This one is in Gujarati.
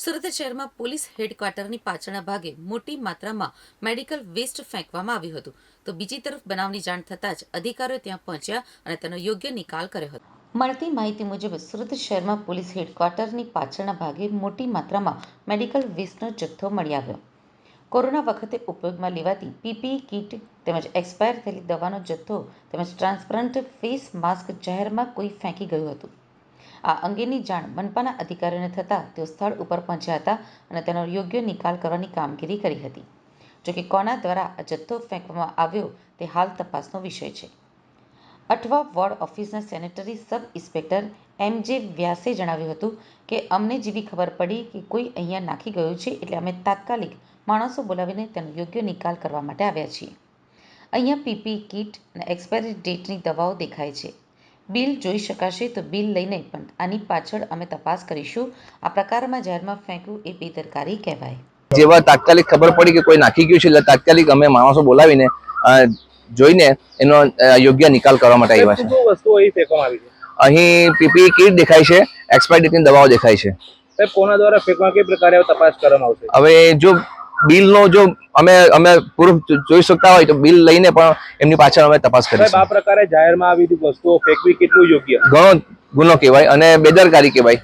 સુરત શહેરમાં પોલીસ હેડક્વાર્ટરની પાછળના ભાગે મોટી માત્રામાં મેડિકલ વેસ્ટ ફેંકવામાં આવ્યું હતું. તો બીજી તરફ બનાવની જાણ થતાં જ અધિકારીઓ ત્યાં પહોંચ્યા અને તેનો યોગ્ય નિકાલ કર્યો હતો. મળતી માહિતી મુજબ સુરત શહેરમાં પોલીસ હેડક્વાર્ટરની પાછળના ભાગે મોટી માત્રામાં મેડિકલ વેસ્ટનો જથ્થો મળી આવ્યો. કોરોના વખતે ઉપયોગમાં લેવાતી પીપીઈ કીટ તેમજ એક્સપાયર થયેલી દવાનો જથ્થો તેમજ ટ્રાન્સપરન્ટ ફેસ માસ્ક જાહેરમાં કોઈ ફેંકી ગયું હતું. આ અંગેની જાણ મનપાના અધિકારીઓને થતાં તેઓ સ્થળ ઉપર પહોંચ્યા હતા અને તેનો યોગ્ય નિકાલ કરવાની કામગીરી કરી હતી. જોકે કોના દ્વારા આ જથ્થો ફેંકવામાં આવ્યો તે હાલ તપાસનો વિષય છે. અઠવા વોર્ડ ઓફિસના sanitary sub inspector M J વ્યાસે જણાવ્યું હતું કે, અમને જેવી ખબર પડી કે કોઈ અહીંયા નાખી ગયું છે એટલે અમે તાત્કાલિક માણસો બોલાવીને તેનો યોગ્ય નિકાલ કરવા માટે આવ્યા છીએ. અહીંયા પીપી કીટ અને એક્સપાયરી ડેટની દવાઓ દેખાય છે. બિલ જોઈ શકાશે તો બિલ લઈને પણ આની પાછળ અમે તપાસ કરીશું. આ પ્રકારમાં જાહેરમાં ફેંકવું એ બેદરકારી કહેવાય. જેવા તાત્કાલિક ખબર પડી કે કોઈ નાખી ગયું છે એટલે તાત્કાલિક અમે માણસો બોલાવીને જોઈને એનો યોગ્ય નિકાલ કરવા માટે આવ્યા છે. વસ્તુઓ અહીં ફેંકવામાં આવી છે? અહીં પીપી કીટ દેખાય છે એક્સપાયર ડેટની દવાઓ દેખાય છે. સાહેબ કોના દ્વારા ફેંકવામાં કઈ પ્રકારે તપાસ કરવામાં આવશે? હવે જો બિલનો જો અમે અમે પ્રૂફ જોઈ શકતા હોય તો બિલ લઈને પણ એમની પાછળ અમે તપાસ કરીશું આ પ્રકારે જાહેરમાં આવી વસ્તુઓ ફેંકવી કેટલું યોગ્ય? ઘણો ગુનો કહેવાય અને બેદરકારી કહેવાય.